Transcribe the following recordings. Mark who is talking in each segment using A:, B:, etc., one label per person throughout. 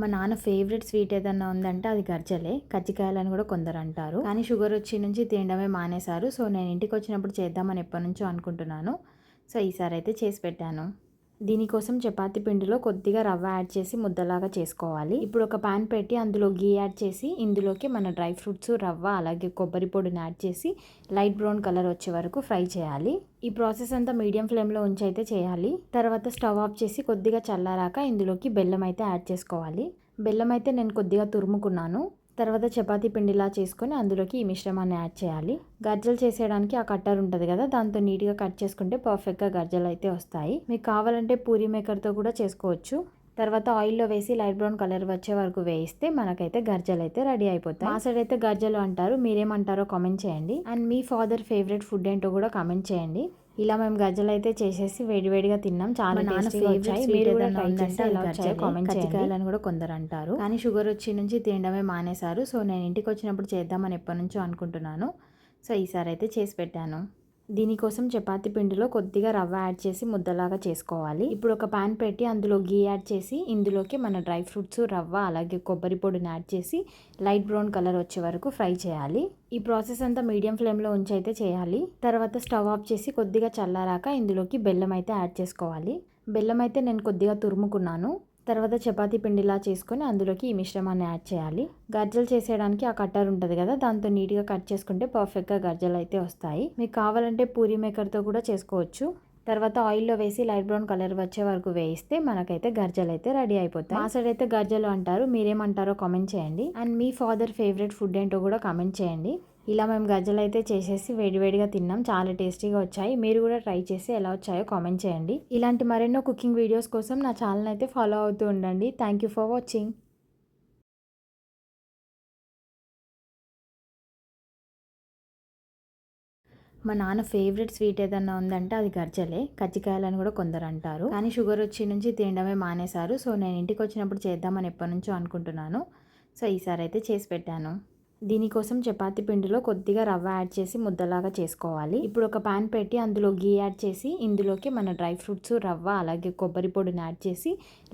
A: మా నాన్న favourite sweet ఏదన్నా ఉందంటే అది గర్జలే కజ్జికాయలని కూడా కొందరు అంటారు కానీ షుగర్ వచ్చి నుంచి తినడమే మానేశారు. సో నేను ఇంటికి వచ్చినప్పుడు చేద్దామని ఎప్పటి నుంచో అనుకుంటున్నాను. సో ఈసారి అయితే చేసి పెట్టాను. దీనికోసం చపాతీ పిండిలో కొద్దిగా రవ్వ యాడ్ చేసి ముద్దలాగా చేసుకోవాలి. ఇప్పుడు ఒక పాన్ పెట్టి అందులో గీ యాడ్ చేసి ఇందులోకి మన డ్రై ఫ్రూట్స్ రవ్వ అలాగే కొబ్బరి పొడిని యాడ్ చేసి లైట్ బ్రౌన్ కలర్ వచ్చే వరకు ఫ్రై చేయాలి. ఈ ప్రాసెస్ అంతా మీడియం ఫ్లేమ్లో ఉంచి అయితే చేయాలి. తర్వాత స్టవ్ ఆఫ్ చేసి కొద్దిగా చల్లారాక ఇందులోకి బెల్లం అయితే యాడ్ చేసుకోవాలి. బెల్లం అయితే నేను కొద్దిగా తురుముకున్నాను. తర్వాత చపాతీ పిండిలా చేసుకొని అందులోకి ఈ మిశ్రమాన్ని యాడ్ చేయాలి. గజ్జలు చేసేయడానికి ఆ కట్టర్ ఉంటుంది కదా దాంతో నీట్గా కట్ చేసుకుంటే పర్ఫెక్ట్గా గర్జలు అయితే వస్తాయి. మీకు కావాలంటే పూరి మేకర్తో కూడా చేసుకోవచ్చు. తర్వాత ఆయిల్లో వేసి లైట్ బ్రౌన్ కలర్ వచ్చే వరకు వేయిస్తే మనకైతే గర్జలు అయితే రెడీ అయిపోతాయి. మా సైడ్ అయితే గర్జలు అంటారు మీరేమంటారో కామెంట్ చేయండి. అండ్ మీ ఫాదర్ ఫేవరెట్ ఫుడ్ ఏంటో కూడా కామెంట్ చేయండి. ఇలా మేము గజ్జలు అయితే చేసేసి వేడివేడిగా తిన్నాం. చాలా టేస్టీగా వచ్చాయి. మీరు కూడా ట్రై చేస్తే ఎలా వచ్చాయో. కామెంట్ చేయాలని కూడా కొందరు అంటారు కానీ షుగర్ వచ్చి నుంచి తినడమే మానేశారు. సో నేను ఇంటికి వచ్చినప్పుడు చేద్దామని ఎప్పటి నుంచో అనుకుంటున్నాను. సో ఈసారి అయితే చేసి పెట్టాను. దీనికోసం చపాతీ పిండిలో కొద్దిగా రవ్వ యాడ్ చేసి ముద్దలాగా చేసుకోవాలి. ఇప్పుడు ఒక పాన్ పెట్టి అందులో గీ యాడ్ చేసి ఇందులోకి మన డ్రై ఫ్రూట్స్ రవ్వ అలాగే కొబ్బరి పొడిని యాడ్ చేసి లైట్ బ్రౌన్ కలర్ వచ్చే వరకు ఫ్రై చేయాలి. ఈ ప్రాసెస్ అంతా మీడియం ఫ్లేమ్లో ఉంచి అయితే చేయాలి. తర్వాత స్టవ్ ఆఫ్ చేసి కొద్దిగా చల్లారాక ఇందులోకి బెల్లం అయితే యాడ్ చేసుకోవాలి. బెల్లం అయితే నేను కొద్దిగా తురుముకున్నాను. తర్వాత చపాతీ పిండిలా చేసుకొని అందులోకి ఈ మిశ్రమాన్ని యాడ్ చేయాలి. గజ్జలు చేసేయడానికి ఆ కట్టర్ ఉంటుంది కదా దాంతో నీట్గా కట్ చేసుకుంటే పర్ఫెక్ట్గా గర్జలు అయితే వస్తాయి. మీకు కావాలంటే పూరి మేకర్తో కూడా చేసుకోవచ్చు. తర్వాత ఆయిల్లో వేసి లైట్ బ్రౌన్ కలర్ వచ్చే వరకు వేయిస్తే మనకైతే గర్జలు అయితే రెడీ అయిపోతాయి. మా సైడ్ అయితే గర్జలు అంటారు మీరేమంటారో కామెంట్ చేయండి. అండ్ మీ ఫాదర్ ఫేవరెట్ ఫుడ్ ఏంటో కూడా కామెంట్ చేయండి. ఇలా మేము గజ్జలు అయితే చేసేసి వేడివేడిగా తిన్నాం. చాలా టేస్టీగా వచ్చాయి. మీరు కూడా ట్రై చేసి ఎలా వచ్చాయో కామెంట్ చేయండి. ఇలాంటి మరెన్నో కుకింగ్ వీడియోస్ కోసం నా ఛానల్ అయితే ఫాలో అవుతూ ఉండండి. Thank you for watching. మా నాన్న ఫేవరెట్ స్వీట్ ఏదన్నా ఉందంటే అది గర్జలే కజ్జికాయలని కూడా కొందరు అంటారు. కానీ షుగర్ వచ్చి నుంచి తినడమే మానేశారు. సో నేను ఇంటికి వచ్చినప్పుడు చేద్దామని ఎప్పటి నుంచో అనుకుంటున్నాను. సో ఈసారి అయితే చేసి పెట్టాను. దీనికోసం చపాతి పిండిలో కొద్దిగా రవ్వ యాడ్ చేసి ముద్దలాగా చేసుకోవాలి. ఇప్పుడు ఒక పాన్ పెట్టి అందులో గీ యాడ్ చేసి ఇందులోకి మన డ్రై ఫ్రూట్స్ రవ్వ అలాగే కొబ్బరి పొడిని యాడ్ చేసి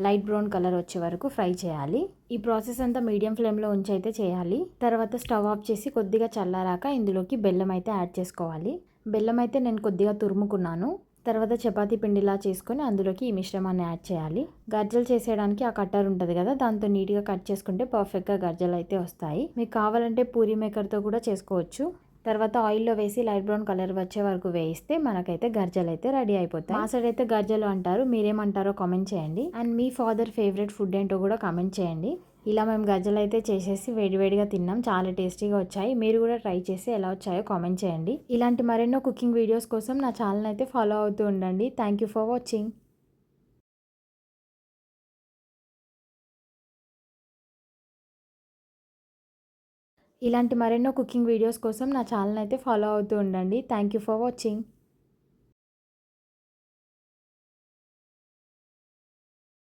A: లైట్ బ్రౌన్ కలర్ వచ్చే వరకు ఫ్రై చేయాలి. ఈ ప్రాసెస్ అంతా మీడియం ఫ్లేమ్లో ఉంచి అయితే చేయాలి. తర్వాత స్టవ్ ఆఫ్ చేసి కొద్దిగా చల్లారాక ఇందులోకి బెల్లం అయితే యాడ్ చేసుకోవాలి. బెల్లం అయితే నేను కొద్దిగా తురుముకున్నాను. తర్వాత చపాతీ పిండిలా చేసుకొని అందులోకి ఈ మిశ్రమాన్ని యాడ్ చేయాలి. గర్జలు చేసేయడానికి ఆ కట్టర్ ఉంటుంది కదా దాంతో నీట్గా కట్ చేసుకుంటే పర్ఫెక్ట్గా గర్జలు అయితే వస్తాయి. మీకు కావాలంటే పూరి మేకర్తో కూడా చేసుకోవచ్చు. తర్వాత ఆయిల్లో వేసి లైట్ బ్రౌన్ కలర్ వచ్చే వరకు వేయిస్తే మనకైతే గర్జలు అయితే రెడీ అయిపోతాయి. మా సైడ్ అయితే గర్జలు అంటారు మీరేమంటారో కామెంట్ చేయండి. అండ్ మీ ఫాదర్ ఫేవరెట్ ఫుడ్ ఏంటో కూడా కామెంట్ చేయండి. ఇలా మేము గజ్జలు అయితే చేసేసి వేడివేడిగా తిన్నాం. చాలా టేస్టీగా వచ్చాయి. మీరు కూడా ట్రై చేసి ఎలా వచ్చాయో కామెంట్ చేయండి. ఇలాంటి మరెన్నో కుకింగ్ వీడియోస్ కోసం నా ఛానల్ అయితే ఫాలో అవుతూ ఉండండి. థ్యాంక్ యూ ఫర్ వాచింగ్ ఇలాంటి మరెన్నో కుకింగ్ వీడియోస్ కోసం నా ఛానల్ అయితే ఫాలో అవుతూ ఉండండి. Thank you for watching